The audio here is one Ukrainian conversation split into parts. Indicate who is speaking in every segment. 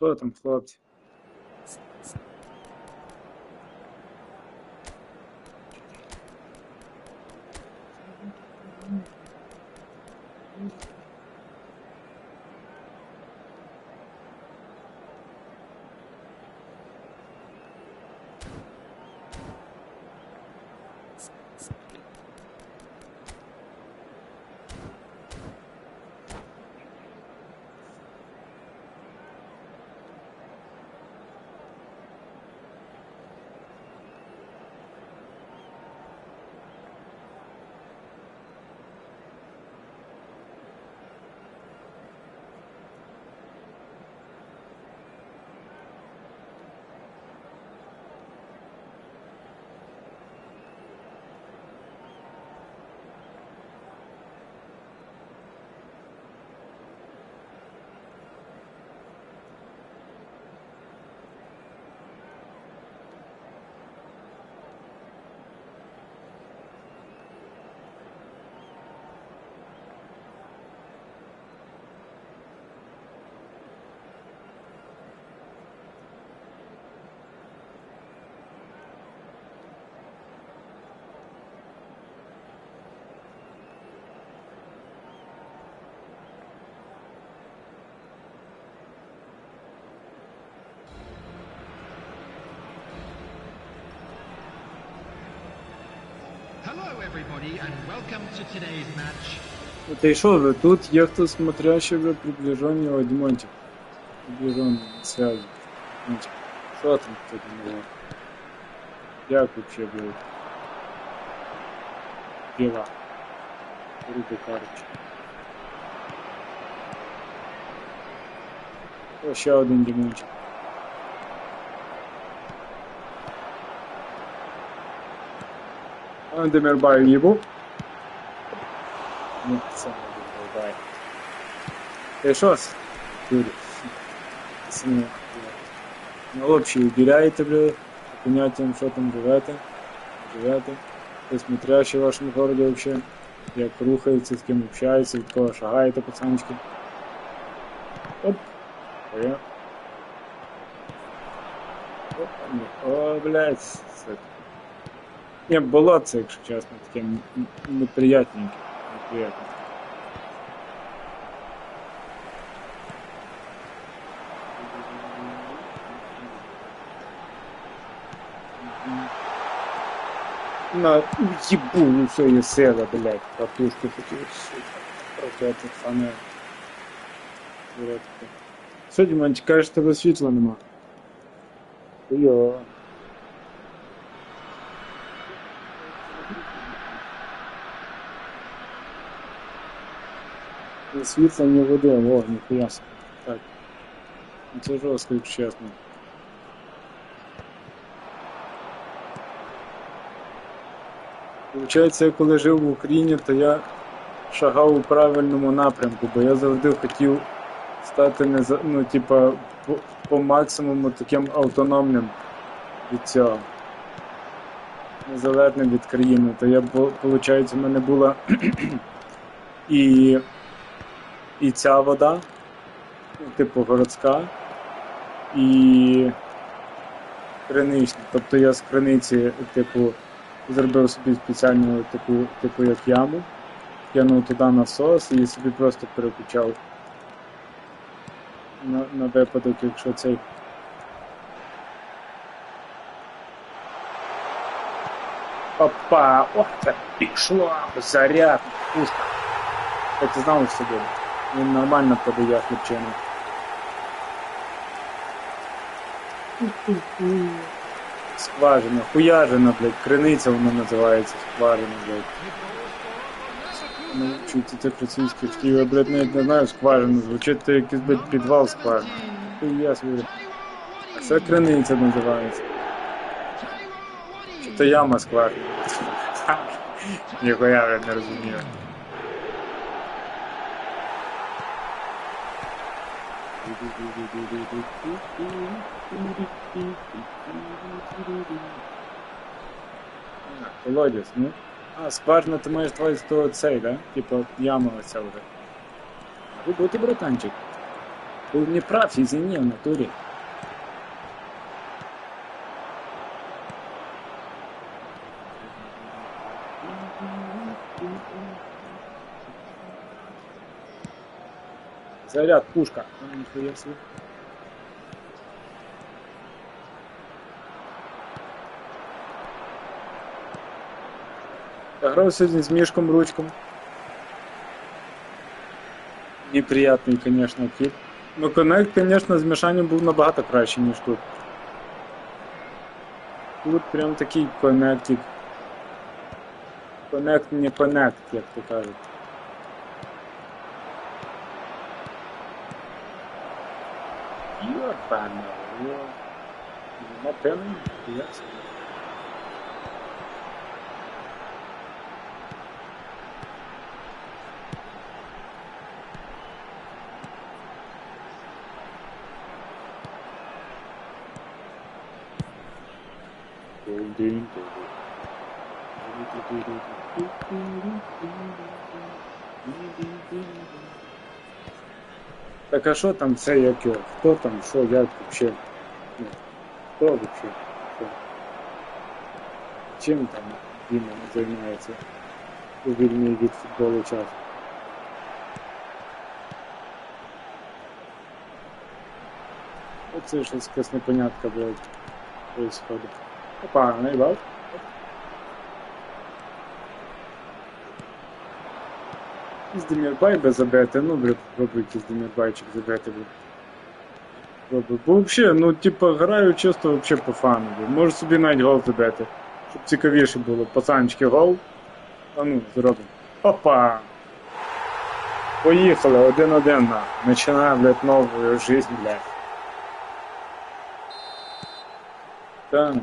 Speaker 1: Що там, хлопці?
Speaker 2: Hello, everybody, and welcome to today's match.
Speaker 1: Ну ти що ви? Тут є хто смотрящий ви приближення Дімончик. Приближений на связі. Дімончик. Що там тут було? Як вообще було? Діла. Руки карточки. О, ще один Дімончик. С- Юрій? Сильно. Ну, общий уделяєте, бля, поняттям, що там живете, живете, ви смотрящі в вашому городі вообще, як рухається, з ким общається, від кого шагаєте, пацанчики. Оп. О, Опа, ні. О, блядь, це не, болотце, якщо чесно, таке м- м- неприятненьке. Неприятненьке. На ебу, ну все, я села, блядь, катушку хотів, сука. Проти этот фонарь. Дурацька. Що, Діманчик, кажеш, тебе світла нема? Хуйово. Ні світла, ні води, о, ніхуя собі. Так. Ну, Це жорстко, якщо чесно. Получається, я коли жив в Україні, то я шагав у правильному напрямку, бо я завжди хотів стати не за- ну, типа, по, по максимуму таким автономним від цього. Незалежним від країни. То я, виходить, в мене була і, і ця вода, типу городська, і кринична. Тобто я з криниці, типу, зробив собі спеціальну таку, типу як яму, кинув туди насос і собі просто переключав на, на випадок, якщо цей. Опа! О, це пішло! Заряд! Пушка! Я ти знав, що буде? Він нормально подає хлопчину. Скважина, хуяжина, блядь, криниця воно називається, скважина, блядь. Ну, чути тих російських слів, я, блядь, навіть не знаю скважина, звучить то якийсь, блядь, підвал скважина. Хуя. А це криниця називається. Чи то яма скважина. Ніхуя я не розумію. Колодязь, ну. А, скважина, ти маєш твою то цей, да? Типа яма оця вже. Ви будете братанчик. Был не прав, извини, в натуре. Заряд, пушка. А, нихуя себе. Я грав сьогодні з Мішком Ручком. Неприятний, конечно, кіт. Ну, коннект, конечно, з мішанням був набагато краще, ніж тут. Тут прям такий коннектик. Коннект не коннект, як то кажуть. Và nổ mất tiếng Yes ding ding ding ding ding ding ding ding ding ding ding Так а що там це як його? Хто там, що, як вообще? Ну, Хто? Хто? Чим там Діма займається у вільний від футболу час? Оце щось якась непонятка, блядь, происходит. Опа, наїбав. Із Демірбай би забити, ну, блядь, пробуй якийсь Демірбайчик забити, блядь. Бо взагалі, ну, типа, граю чисто вообще по фану, блядь. Можу собі навіть гол забити. Щоб цікавіше було. Пацанчики гол. А ну, зробимо. Опа! Поїхали, один-один на. Починаю, блядь, нову жизнь, блядь. Так.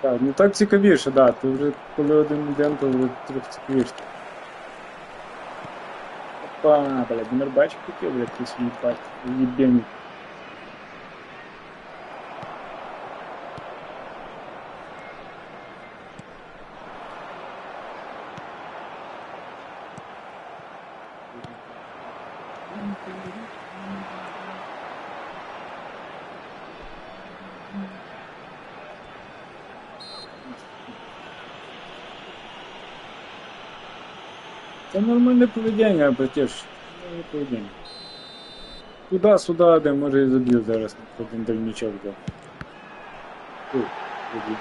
Speaker 1: Так, ну так цікавіше, да. Ти вже коли один день, то вже трохи цікавіше. Опа, блядь, Демербачик хотів, блядь, якийсь їбать. Єбені. Це нормальне поведіння, братіш. Нормальне поведіння. Туди-сюди, де може і заб'ю зараз на один дальнічок. Да. Тут, заб'ю.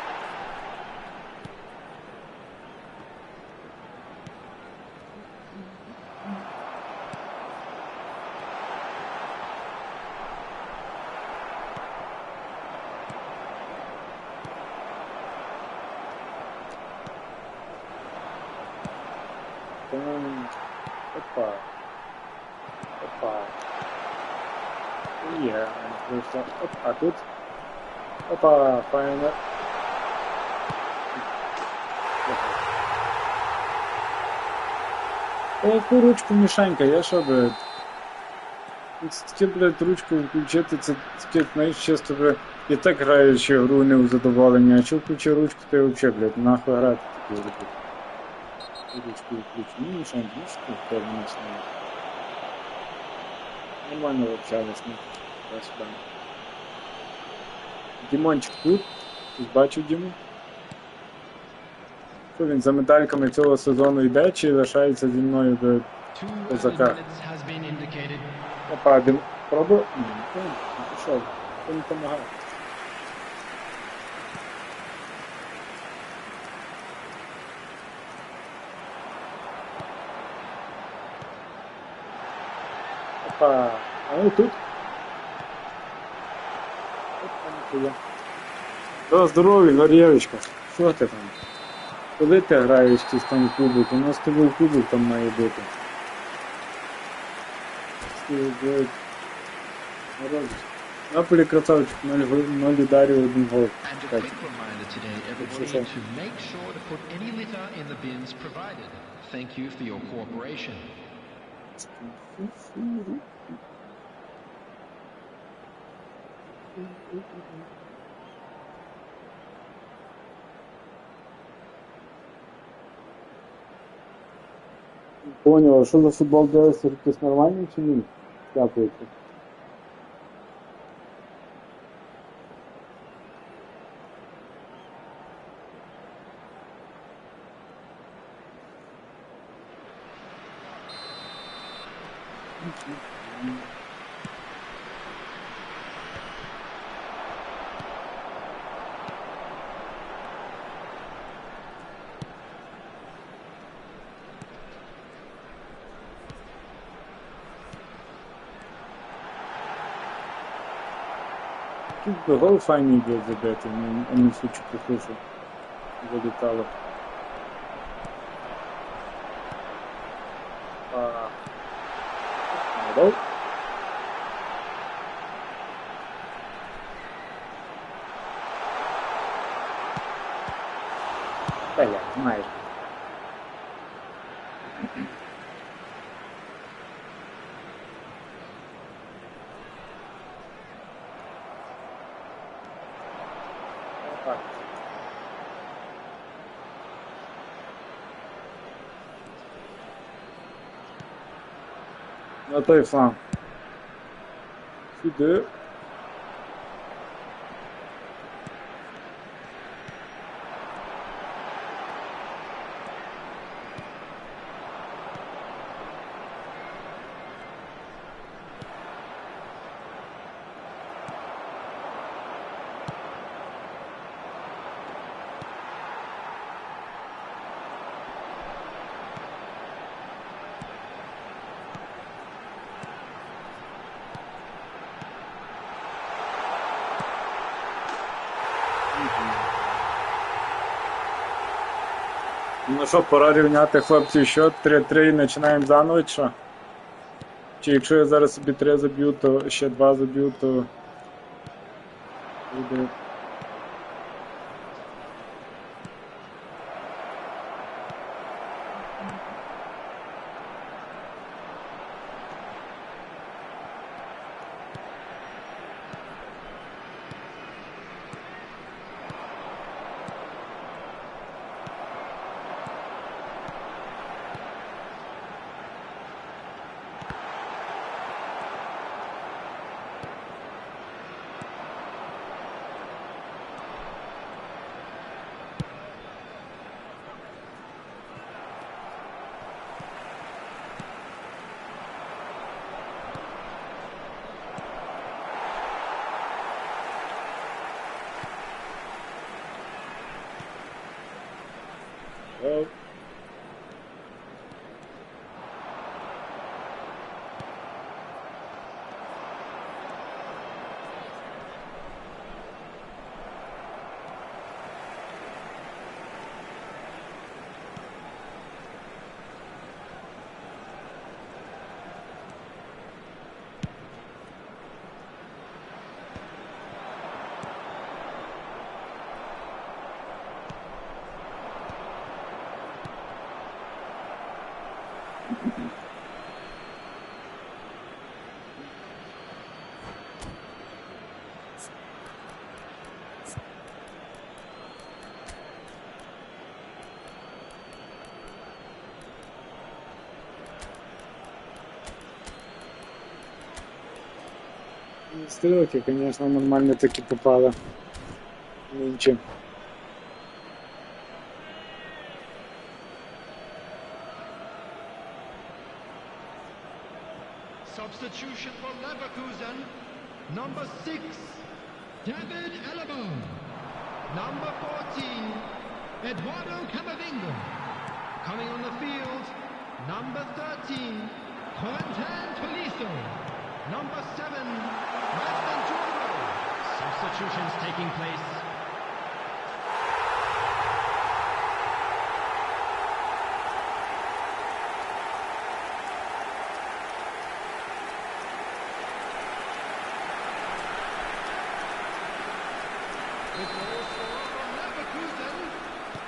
Speaker 1: Там. Опа. Опа. Я просто. Оп, а тут. Опа, файно. Та яку ручку мішанька, я що, блядь? Таке, блядь, ручку включити, це таке, знаєш, чисто, блядь, і так граючи гру не у задоволення, а що включи ручку, то взагалі, блядь, нахуй грати таку ручку. Ручку включу. Ну, мішанька, ну не знаю. Нормально общались, ну, туда-сюда. Дімончик тут? Ти бачив Діму? Що він за медальками цього сезону йде чи лишається зі мною до Козака. Опа, Дім... Пробу? Ні, не пішов. Не допомагає? А ну тут. Да, здоровий, Горєвичка. Що ти там? Коли ти граєш якийсь там кубик? У нас з тобою кубик там має бути. Наполі красавчик, 0 ударів, 1 гол.
Speaker 2: Thank you for your cooperation.
Speaker 1: Понял, а что за футбол ДС? То есть нормальный чинин капается? The whole family goes to bed, and они все что-то слышат. Залетало. А... Да я, знаешь. Não estou em fã. Fudeu. Ну що, пора рівняти хлопці що 3-3 і починаємо заново, чи? Чи якщо я зараз собі 3 заб'ю, то ще 2 заб'ю, то буде. Стрелки, конечно, нормально таки попало. Нынче.
Speaker 2: Substitution for Leverkusen. Number six, David Alaba. Number 14, Eduardo Camavinga. Coming on the field, number 13, Quentin Tolisso. Number seven, Matt Ventura. Substitutions taking place.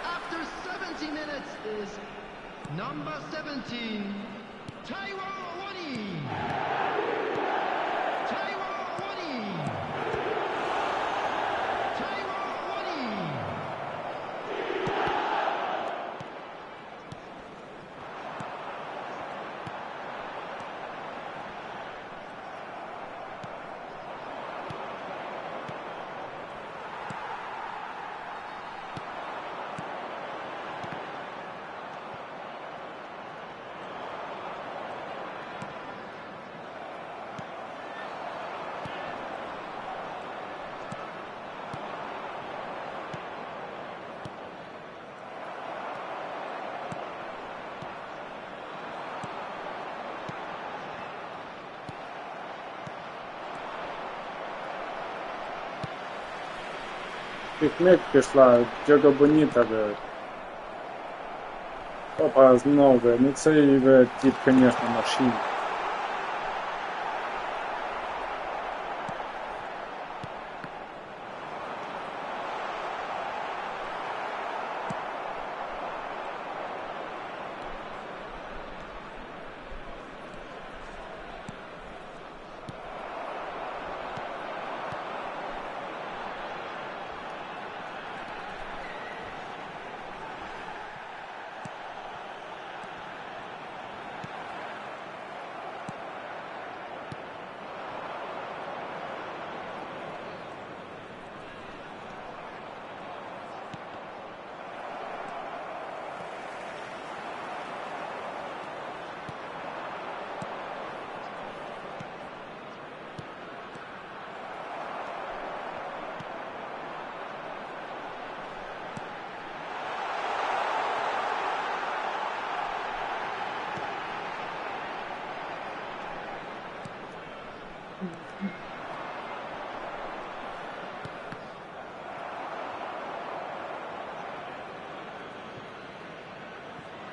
Speaker 2: After 70 minutes is number 17, Taiwan.
Speaker 1: Пікник пішла, Джого Боніта, блядь. Опа, знову. Ну це, блядь, тип, конечно, машина.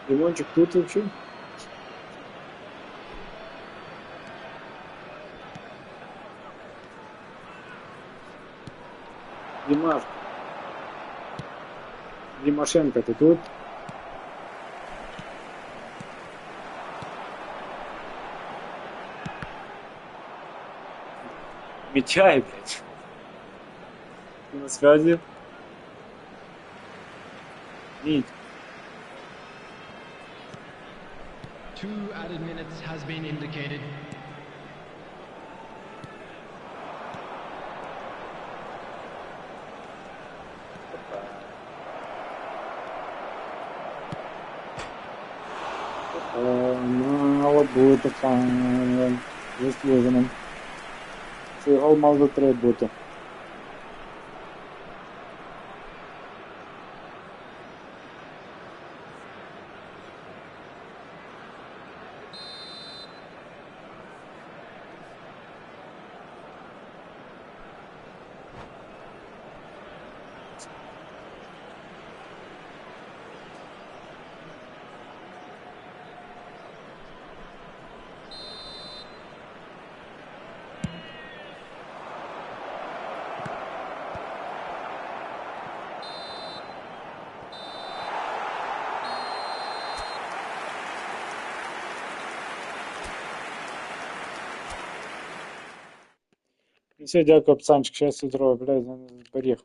Speaker 1: Лимончик тут вообще? Димаш. Димашенко, ты тут? Мечай, блядь. На связи?
Speaker 2: added minutes has been indicated.
Speaker 1: Мало бути, пан. Заслужено. Цей гол мав за три бути. Все, дякую, пацанчик, щастя здоров'я, блядь, зберіг.